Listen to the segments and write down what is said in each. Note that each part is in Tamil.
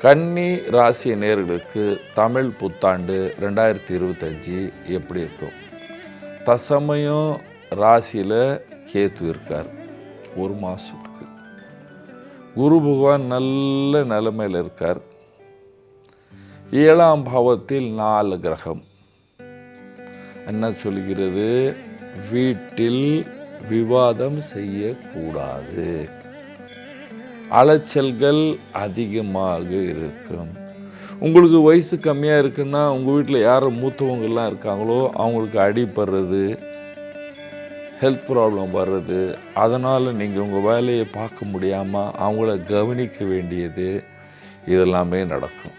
கன்னி ராசி நேர்களுக்கு தமிழ் புத்தாண்டு ரெண்டாயிரத்தி இருபத்தஞ்சி எப்படி இருக்கும்? தசமயம் ராசியில் கேத்து இருக்கார் ஒரு மாதத்துக்கு குரு பகவான் நல்ல நிலைமையில் இருக்கார். ஏழாம் பாவத்தில் நாலு கிரகம். என்ன சொல்கிறது? வீட்டில் விவாதம் செய்யக்கூடாது. அலைச்சல்கள் அதிகமாக இருக்கும். உங்களுக்கு வயசு கம்மியாக இருக்குன்னா உங்கள் வீட்டில் யார் மூத்தவங்கள்லாம் இருக்காங்களோ அவங்களுக்கு அடிப்படுறது ஹெல்த் ப்ராப்ளம் வர்றது அதனால் நீங்கள் உங்கள் வேலையை பார்க்க முடியாமல் அவங்கள கவனிக்க வேண்டியது இதெல்லாமே நடக்கும்.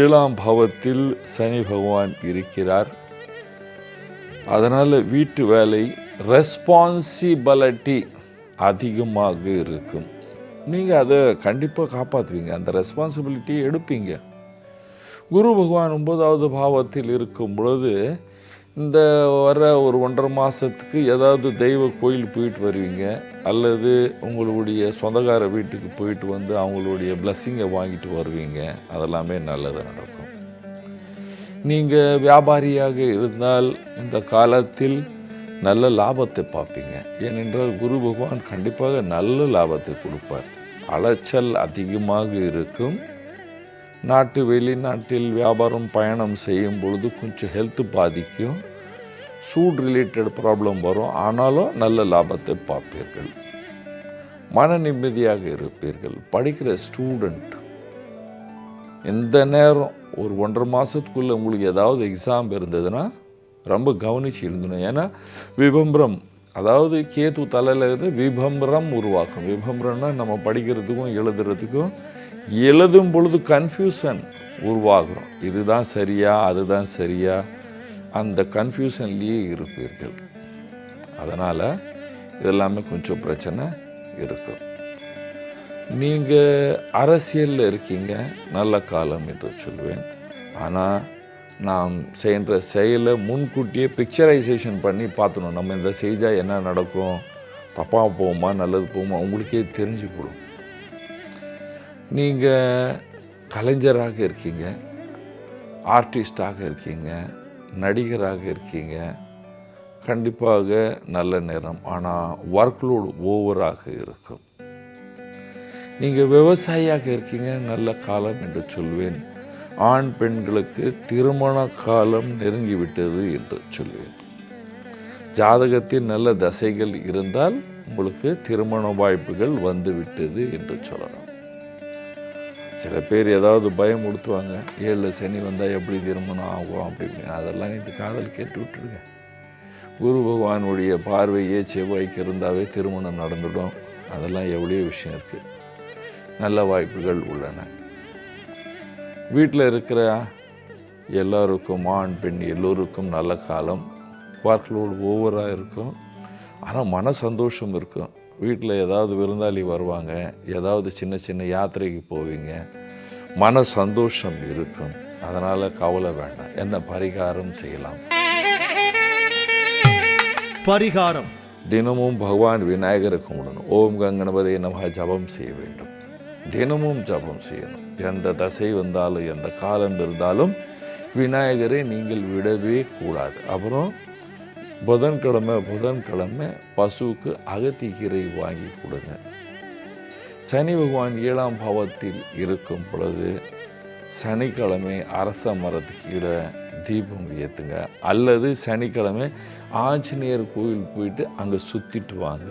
ஏழாம் பாவத்தில் சனி பகவான் இருக்கிறார். அதனால் வீட்டு வேலை ரெஸ்பான்சிபிலிட்டி அதிகமாக இருக்கும். நீங்கள் அதை கண்டிப்பாக காப்பாற்றுவீங்க அந்த ரெஸ்பான்சிபிலிட்டியை எடுப்பீங்க. குரு பகவான் ஒன்பதாவது பாவத்தில் இருக்கும் பொழுது இந்த வர ஒரு ஒன்றரை மாதத்துக்கு ஏதாவது தெய்வ கோயில் போயிட்டு வருவீங்க. அல்லது உங்களுடைய சொந்தக்கார வீட்டுக்கு போயிட்டு வந்து அவங்களுடைய பிளஸ்ஸிங்கை வாங்கிட்டு வருவீங்க. அதெல்லாமே நல்லது நடக்கும். நீங்கள் வியாபாரியாக இருந்தால் இந்த காலத்தில் நல்ல லாபத்தை பார்ப்பீங்க. ஏனென்றால் குரு பகவான் கண்டிப்பாக நல்ல லாபத்தை கொடுப்பார். அலைச்சல் அதிகமாக இருக்கும். நாட்டு வெளிநாட்டில் வியாபாரம் பயணம் செய்யும் பொழுது கொஞ்சம் ஹெல்த் பாதிக்கும். சூட் ரிலேட்டட் ப்ராப்ளம் வரும். ஆனாலும் நல்ல லாபத்தை பார்ப்பீர்கள். மன நிம்மதியாக இருப்பீர்கள். படிக்கிற ஸ்டூடெண்ட் எந்த நேரம் ஒரு ஒன்றரை மாதத்துக்குள்ளே உங்களுக்கு ஏதாவது எக்ஸாம் இருந்ததுன்னா ரொம்ப கவனித்து எழுதணும் ஏன்னா விபம்பரம் அதாவது கேது தலையில் இருந்து விபம்பரம் உருவாக்கும். விபம்பரம்னா நம்ம படிக்கிறதுக்கும் எழுதுறதுக்கும் எழுதும் பொழுது கன்ஃபியூஷன் உருவாகிறோம். இதுதான் சரியா அதுதான் சரியா? அந்த கன்ஃபியூஷன்லேயே இருப்பீர்கள். அதனால் இதெல்லாமே கொஞ்சம் பிரச்சனை இருக்கும் நீங்கள் அரசியலில் இருக்கீங்க. நல்ல காலம் என்று சொல்வேன். ஆனால் நாம் செய்கின்ற செயலை முன்கூட்டியே பிக்சரைசேஷன் பண்ணி பார்த்துணும் நம்ம இந்த செய்தால் என்ன நடக்கும்? தப்பாக போகுமா? நல்லது போகுமா? உங்களுக்கே தெரிஞ்சு போடும் நீங்கள் கலைஞராக இருக்கீங்க. ஆர்டிஸ்டாக இருக்கீங்க. நடிகராக இருக்கீங்க. கண்டிப்பாக நல்ல நேரம். ஆனால் ஒர்க்லோடு ஓவராக இருக்கும். நீங்கள் விவசாயியாக இருக்கீங்க. நல்ல காலம் என்று சொல்வேன். ஆண் பெண்களுக்கு திருமண காலம் நெருங்கிவிட்டது என்று சொல்வேன் ஜாதகத்தில் நல்ல தசைகள் இருந்தால் உங்களுக்கு திருமண வாய்ப்புகள் வந்துவிட்டது என்று சொல்லலாம். சில பேர் ஏதாவது பயம் கொடுத்துவாங்க ஏழில் சனி வந்தால் எப்படி திருமணம் ஆகும் அப்படின்னு. அதெல்லாம் இந்த காதல் கேட்டு விட்டுருங்க. குரு பகவானுடைய பார்வையே செவ்வாய்க்கு இருந்தாவே திருமணம் நடந்துடும். அதெல்லாம் எவ்வளோ விஷயம் இருக்குது நல்ல வாய்ப்புகள் உள்ளன. வீட்டில் இருக்கிற எல்லோருக்கும் ஆண் பெண் எல்லோருக்கும் நல்ல காலம். ஒர்க்லோடு ஓவராக இருக்கும். ஆனால் மன சந்தோஷம் இருக்கும். வீட்டில் ஏதாவது விருந்தாளி வருவாங்க. ஏதாவது சின்ன சின்ன யாத்திரைக்கு போவீங்க. மன சந்தோஷம் இருக்கும். அதனால் கவலை வேண்டாம். என்ன பரிகாரம் செய்யலாம்? பரிகாரம். தினமும் பகவான் விநாயகரை கும்பிடணும். ஓம் கங்கணபதி நமக ஜபம் செய்ய வேண்டும். தினமும் ஜபம் செய்யணும். எந்த தசை வந்தாலும் எந்த காலம் இருந்தாலும் விநாயகரை நீங்கள் விடவே கூடாது. அப்புறம் புதன்கிழமை புதன்கிழமை பசுவுக்கு அகத்திக்கீரை வாங்கி கொடுங்க. சனி பகவான் ஏழாம் பாவத்தில் இருக்கும் பொழுது சனிக்கிழமை அரச மரத்துக்கு கீழே தீபம் ஏற்றுங்க அல்லது சனிக்கிழமை ஆஞ்சநேயர் கோயில் போயிட்டு அங்கே சுற்றிட்டு வாங்க.